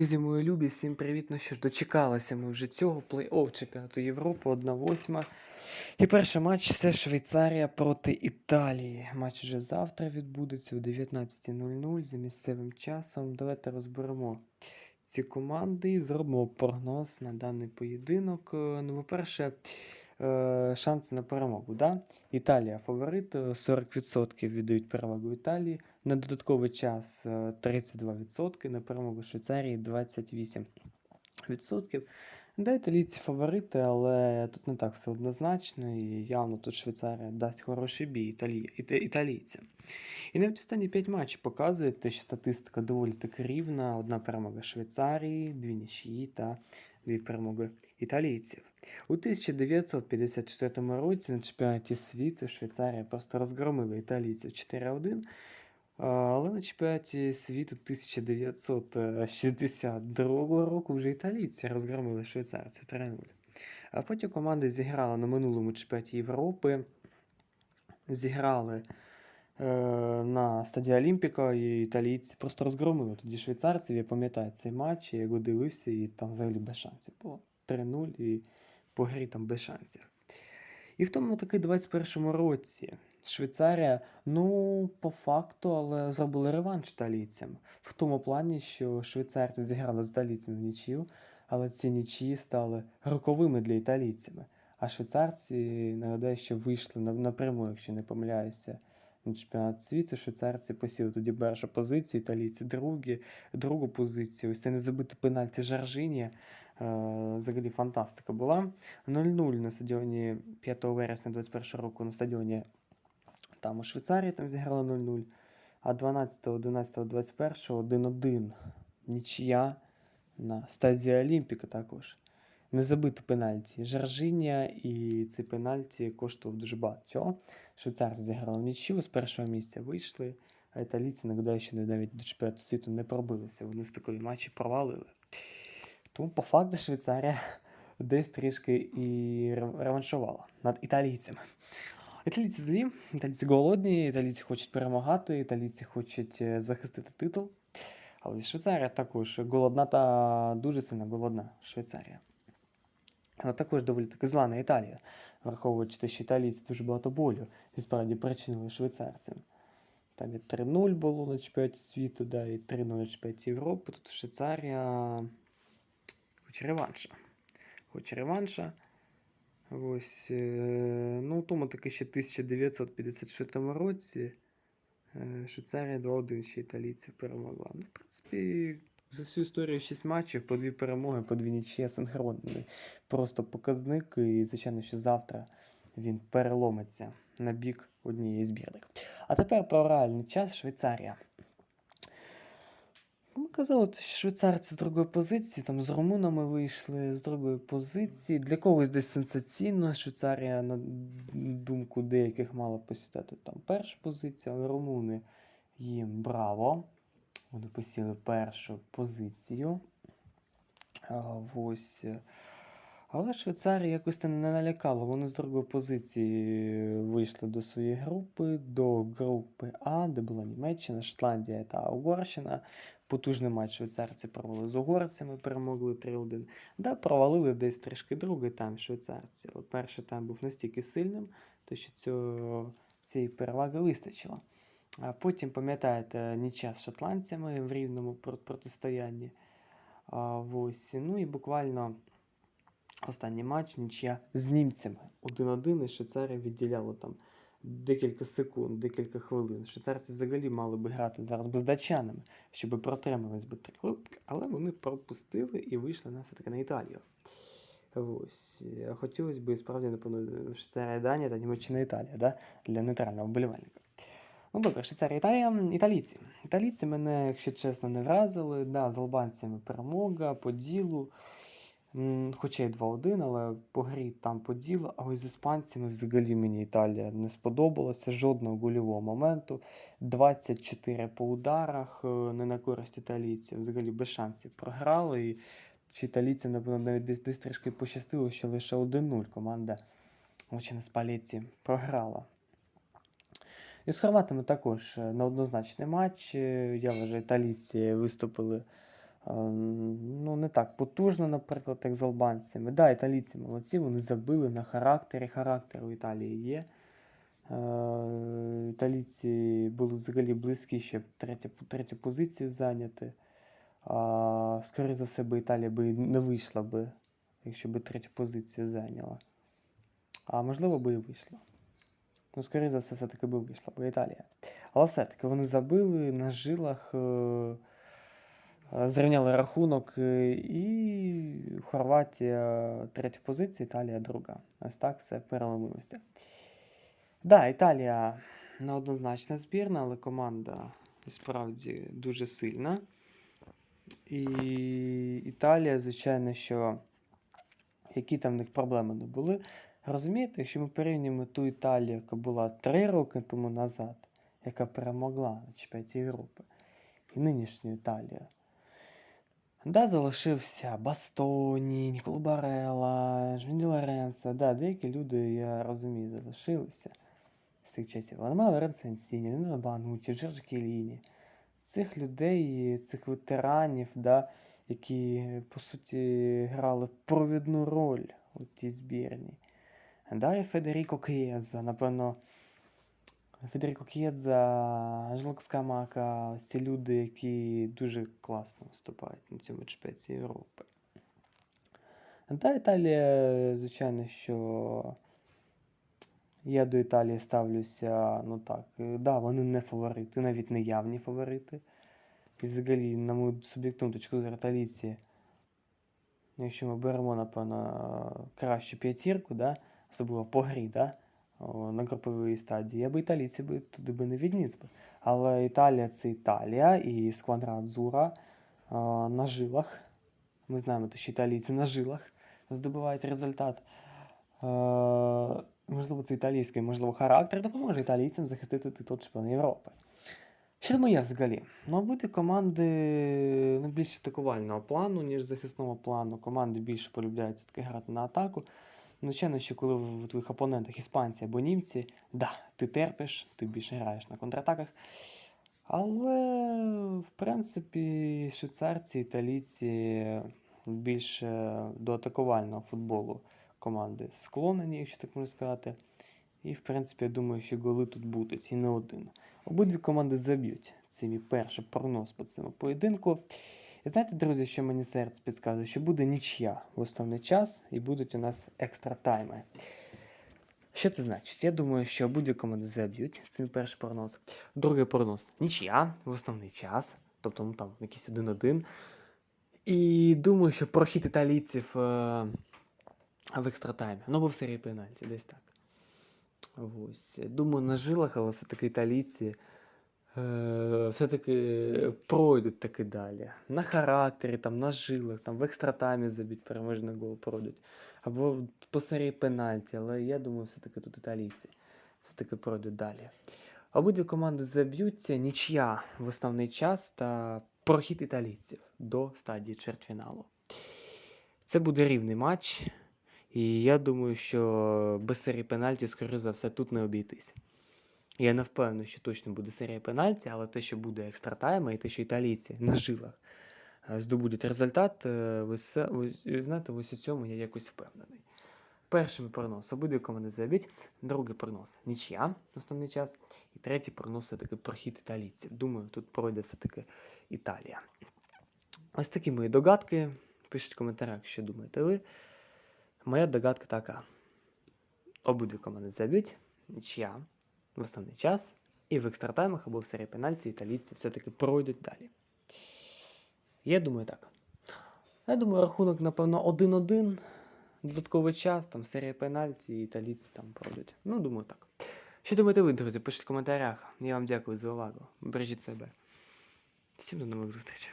Друзі, мої любі, всім привіт. Ну що ж, дочекалися ми вже цього плей-офф чемпіонату Європи 1-8. І перший матч це Швейцарія проти Італії. Матч вже завтра відбудеться о 19.00 за місцевим часом. Давайте розберемо ці команди і зробимо прогноз на даний поєдинок. Е, Ну, по-перше, е, шанси на перемогу. Да? Італія фаворит, е, 40% віддають перевагу Італії. На додатковий час е, 32%, на перемогу Швейцарії 28%. Да, італійці фаворити, але тут не так все однозначно, і явно тут Швейцарія дасть хороший бій італі... іта- італійцям. І навіть останні 5 матчів показують, що статистика доволі таки рівна. Одна перемога Швейцарії, дві нічиї та дві перемоги італійців. У 1954 році на чемпіонаті світу Швейцарія просто розгромила італійців 4-1. Але на чемпіонаті світу 1962 року вже італійці розгромили швейцарців 3-0. А потім команди зіграли на минулому чемпіонаті Європи. Зіграли на стадії Олімпіка, і італійці просто розгромили тоді швейцарців. Я пам'ятаю цей матч, я його дивився, і там взагалі без шансів було. 3-0 і по грі там без шансів. І в тому таки 21-му році Швейцарія, ну, по факту, але зробили реванш італійцям. В тому плані, що швейцарці зіграли з італійцями в нічию, але ці нічиї стали роковими для італійцями. А швейцарці, нагадаю, що вийшли напряму, якщо не помиляюся, чемпіонат світу. Швейцарці посіли тоді першу позицію, італійці другі, другу позицію. Ось це не забити пенальті Жаржині. Е, взагалі фантастика була. 0-0 на стадіоні 5 вересня 21 року на стадіоні там у Швейцарії там зіграли 0-0. А 12, 11, 21, 1-1. Нічия на стадії Олімпіка також. Не забито пенальті. Жаржиня і цей пенальті коштував дуже багато чого. Швейцарці зіграли в нічию, з першого місця вийшли, а італійці, нагадаю, що навіть до чемпіонату світу не пробилися. Вони з такої матчі провалили. Тому по факту Швейцарія десь трішки і реваншувала над італійцями. Італійці злі, італійці голодні, італійці хочуть перемагати, італійці хочуть е, захистити титул. Але Швейцарія також голодна та дуже сильно голодна Швейцарія. Також доволі таки зла на Італію, враховуючи те, що італійці дуже багато болю і справді причинили швейцарцям. Там і 3-0 було на чемпіонаті світу, да, і 3-0 на чемпіонаті Європи. Тут Швейцарія хоче реванша. Хоче реванша. Ось, е, ну, тому таки ще 1956 році е, Швейцарія 2-1 ще італійців перемогла. Ну, в принципі, за всю історію 6 матчів, по дві перемоги, по дві нічия синхронний. Просто показник, і, звичайно, що завтра він переломиться на бік однієї збірних. А тепер про реальний час Швейцарія. Ми казали, що швейцарці з другої позиції, там з румунами вийшли з другої позиції. Для когось десь сенсаційно. Швейцарія, на думку деяких, мала посідати там першу позицію, але румуни їм браво. Вони посіли першу позицію. Ось. е, Але Швейцарія якось це не налякала. Вони з другої позиції вийшли до своєї групи, до групи А, де була Німеччина, Шотландія та Угорщина. Потужний матч швейцарці провели з угорцями, перемогли 3-1. Да, провалили десь трішки другий тайм швейцарці, але перший тайм був настільки сильним, то що цього, цієї переваги вистачило. Потім, пам'ятаєте, нічия з шотландцями в рівному протистоянні. Ось. Ну і буквально останній матч нічия з німцями. 1-1, і Швейцарія відділяла там декілька секунд, декілька хвилин. Швейцарці взагалі мали би грати зараз без датчанами, щоб протримались би три хвилинки, але вони пропустили і вийшли на все-таки на Італію. Ось. Е, Хотілося б справді, напевно, Швейцарія Данія та Німеччина Італія, да? для нейтрального вболівальника. Ну добре, Швейцарія Італія, італійці. Італійці мене, якщо чесно, не вразили. Да, з албанцями перемога по ділу. Хоча й 2-1, але по грі там по ділу. А ось з іспанцями взагалі мені Італія не сподобалася. Жодного гольового моменту. 24 по ударах, е, не на користь італійців. Взагалі без шансів програли. І чи італійцям, напевно, навіть десь, десь трішки пощастило, що лише 1-0 команда Лучина Спаліці програла. І з хорватами також е, неоднозначний матч. Е, Я вважаю, італійці виступили е, ну, не так потужно, наприклад, як з албанцями. Да, італійці молодці, вони забили на характері. Характер у Італії є. Італійці були взагалі близькі, щоб третю, третю позицію зайняти. Скоріше за все, Італія би не вийшла би, якщо би третю позицію зайняла. А можливо би і вийшла. Ну, скоріше за все, все-таки би вийшла бо Італія. Але все-таки вони забили на жилах, е, е, зрівняли рахунок, е, і Хорватія третя позиція, Італія друга. Ось так все переломилося. Да, Італія неоднозначна збірна, але команда справді дуже сильна. І Італія, звичайно, що які там в них проблеми не були. Розумієте, якщо ми порівнюємо ту Італію, яка була 3 роки тому назад, яка перемогла на чемпіонаті Європи, і нинішню Італію. Да, залишився Бастоні, Ніколо Барела, Жвінді Лоренцо. Да, деякі люди, я розумію, залишилися з цих часів. Але немає Лоренцо Інсіні, Леонардо Банучі, Джордж Келіні. Цих людей, цих ветеранів, да, які, по суті, грали провідну роль у тій збірні. Да, Федеріко К'єза, напевно, Федеріко К'єза, Жлок Скамака, ось ці люди, які дуже класно виступають на цьому чемпіонаті Європи. Да, Італія, звичайно, що я до Італії ставлюся, ну так, да, вони не фаворити, навіть не явні фаворити. І взагалі, на мою суб'єктивну точку зору, італійці, якщо ми беремо, напевно, кращу п'ятірку, да, особливо по грі, да, на груповій стадії, я би італійці би туди би не відніс би. Але Італія це Італія і сквадра Адзура е, на жилах. Ми знаємо, що італійці на жилах здобувають результат. Можливо, це італійський, можливо, характер допоможе італійцям захистити титул чемпіона Європи. Що думаю я взагалі? Ну, обидві команди ну, більш атакувального плану, ніж захисного плану. Команди більше полюбляють все-таки грати на атаку. Звичайно, що коли в твоїх опонентах іспанці або німці, да, ти терпиш, ти більше граєш на контратаках. Але, в принципі, швейцарці, італійці більше до атакувального футболу команди склонені, якщо так можна сказати. І, в принципі, я думаю, що голи тут будуть і не один. Обидві команди заб'ють. Це мій перший прогноз по цьому поєдинку. І знаєте, друзі, що мені серце підказує, що буде нічия в основний час і будуть у нас екстра тайми. Що це значить? Я думаю, що обидві команди заб'ють. Це мій перший прогноз. Другий прогноз нічия в основний час, тобто ну, там якийсь 1-1. І думаю, що прохід італійців е- в екстра таймі. Ну, або в серії пенальті, десь так. Ось. Думаю, на жилах, але все-таки італійці все-таки пройдуть таки далі. На характері, там, на жилах, там, в екстратаймі забіть переможний гол пройдуть. Або по серії пенальті, але я думаю, все-таки тут італійці все-таки пройдуть далі. Обидві команди заб'ються, нічия в основний час та прохід італійців до стадії чвертьфіналу. Це буде рівний матч. І я думаю, що без серії пенальті, скоріше за все, тут не обійтись. Я не впевнений, що точно буде серія пенальті, але те, що буде екстратайм, і те, що італійці на жилах е, здобудуть результат, е, ви, знаєте, ось у цьому я якось впевнений. Перший прогноз обидві команди заб'ють, другий прогноз нічия основний час. І третій прогноз все-таки прохід італійців. Думаю, тут пройде все-таки Італія. Ось такі мої догадки. Пишіть в коментарях, що думаєте ви. Моя догадка така. Обидві команди заб'ють, нічия в основний час, і в екстратаймах або в серії пенальті італійці все-таки пройдуть далі. Я думаю так. Я думаю, рахунок, напевно, 1-1. Додатковий час, там серія пенальті, і італійці там пройдуть. Ну, думаю, так. Що думаєте ви, друзі? Пишіть в коментарях. Я вам дякую за увагу. Бережіть себе. Всім до нових зустрічей.